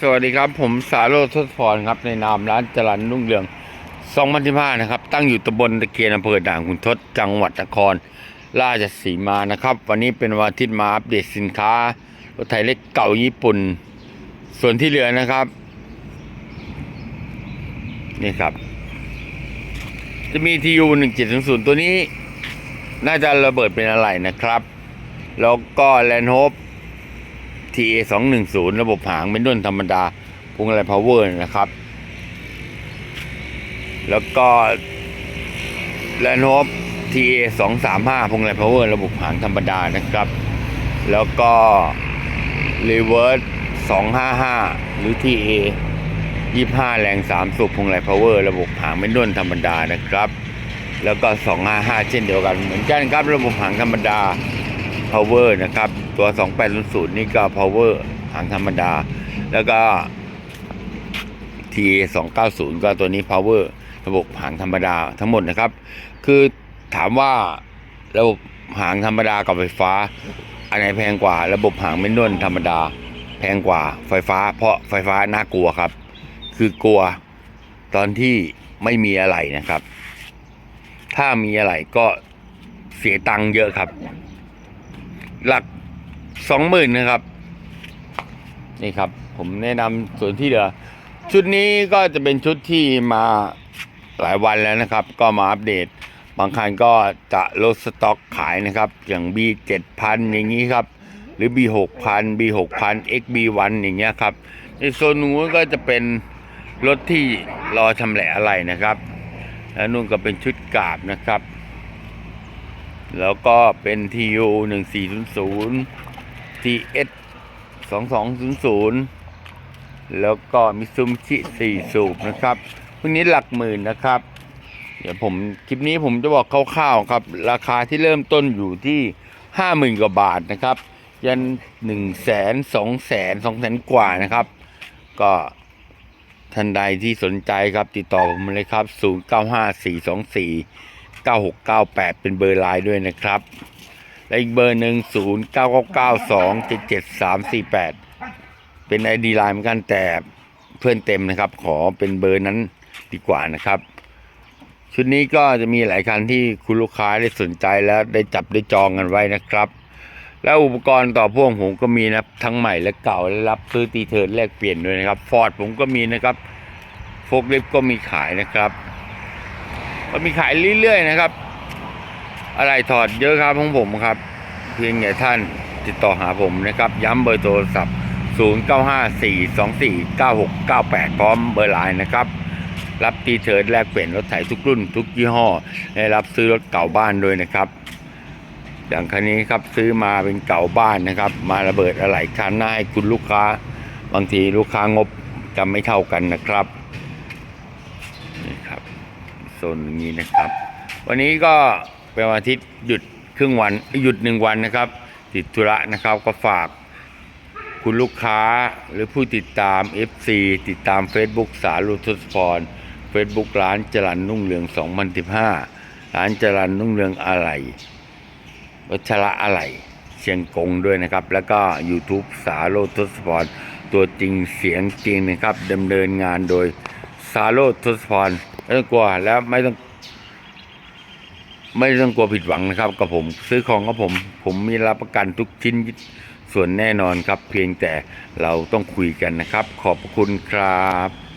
สวัสดีครับผมสาโรจน์ทศพรครับในนามร้านจรันรุ่งเรือง2015นะครับ ตั้งอยู่ตำบลตะเคียนอำเภอด่านขุนทดจังหวัดนคร ราชสีมานะครับ วันนี้เป็นวันอาทิตย์มาอัปเดตสินค้ารถไถเล็กเก่าญี่ปุ่น ส่วนที่เหลือนะครับ นี่ครับ จะมี TU 1700ตัวนี้ น่าจะระเบิดเป็นอะไรนะครับ แล้วก็แลนโฮป TA 2 1 0ระบบหางเป็นด้นธรรมดาพวงอะไรพาวเวอร์นะครับ แล้วก็แลนโฮป TA 2 3 5พวงอะไรพาวเวอร์ระบบหางธรรมดานะครับ แล้วก็รีเวิร์ส255 หรือ TA 25 แรง 3 สูบพวงอะไรพาวเวอร์ระบบหางเป็นด้นธรรมดานะครับ แล้วก็ 255 เช่นเดียวกันเหมือนกันครับระบบหางธรรมดา power นะครับ ตัว 2800 นี่ก็ power หางธรรมดา แล้วก็ TA 290 ก็ตัวนี้ power ระบบหางธรรมดาทั้งหมดนะครับ คือถามว่าระบบหางธรรมดากับไฟฟ้า อันไหนแพงกว่า ระบบหางเมนนวลธรรมดา แพงกว่าไฟฟ้า เพราะไฟฟ้าน่ากลัวครับ คือกลัวตอนที่ไม่มีอะไรนะครับ ถ้ามีอะไรก็เสียตังค์เยอะครับ หลักสองหมื่นนะครับ นี่ครับ ผมแนะนำส่วนที่เหลือ ชุดนี้ก็จะเป็นชุดที่มาหลายวันแล้วนะครับ ก็มาอัปเดต บางคันก็จะลดสต็อกขายนะครับ อย่าง B 7000อย่างนี้ครับ หรือ B 6000 B 6000 XB 1อย่างเงี้ยครับ ในโซนนู้นก็จะเป็นรถที่รอชำแหละอะไรนะครับ แล้วนู่นก็เป็นชุดกาบนะครับ แล้วก็เป็น TU 1400 TS 2200 แล้วก็มิซูมิชิ4สูบนะครับพวกนี้หลักหมื่นนะครับ เดี๋ยวผมคลิปนี้ผมจะบอกคร่าวๆครับ ราคาที่เริ่มต้นอยู่ที่ 50,000 กว่าบาทนะครับ ยัน1แสน2แสน2แสนกว่านะครับ ก็ท่านใดที่สนใจครับติดต่อผมเลยครับ 095424 9698 เป็นเบอร์ไลน์ด้วยนะครับ และอีกเบอร์หนึ่ง0999277348 เป็นไอดีไลน์เหมือนกันแต่เพื่อนเต็มนะครับ ขอเป็นเบอร์นั้นดีกว่านะครับ ชุดนี้ก็จะมีหลายคันที่คุณลูกค้าได้สนใจแล้วได้จับได้จองกันไว้นะครับ แล้วอุปกรณ์ต่อพ่วงผมก็มีนะทั้งใหม่และเก่าและรับซื้อตีเทิร์นแลกเปลี่ยนด้วยนะครับฟอร์ดผมก็มีนะครับโฟกลิฟก็มีขายนะครับ ก็มีขายเรื่อยๆนะครับ อะไรถอดเยอะครับของผมครับ เพียงแต่ท่านติดต่อหาผมนะครับ ย้ำเบอร์โทรศัพท์ 0954249698 พร้อมเบอร์ไลน์นะครับ รับตีเชิร์แลกเปลี่ยนรถไถทุกรุ่น ทุกยี่ห้อและรับซื้อรถเก่าบ้านด้วยนะครับ อย่างคันนี้ครับซื้อมาเป็นเก่าบ้านนะครับ มาระเบิดอะไรคันหน้าให้คุณลูกค้า บางทีลูกค้างบจะไม่เท่ากันนะครับ โซนอย่างนี้นะครับ วันนี้ก็เป็นวันอาทิตย์หยุดครึ่งวันหยุดหนึ่งวันนะครับ ติดธุระนะครับก็ฝากคุณลูกค้าหรือผู้ติดตาม FC ติดตาม Facebook สารุทศพร Facebook ร้านจรันนุ่งเรือง 2015 ร้านจรันนุ่งเรืองอะไรวัชระอะไรเชียงกงด้วยนะครับ แล้วก็ YouTube สาโรทศพรตัวจริงเสียงจริงนะครับดำเนินงานโดยสาโรทศพร ไม่ต้องกลัวแล้วไม่ต้อง ไม่ต้องกลัวผิดหวังนะครับ กับผม ซื้อของกับผม ผมมีรับประกันทุกชิ้นส่วนแน่นอนครับ เพียงแต่เราต้องคุยกันนะครับ ขอบคุณครับ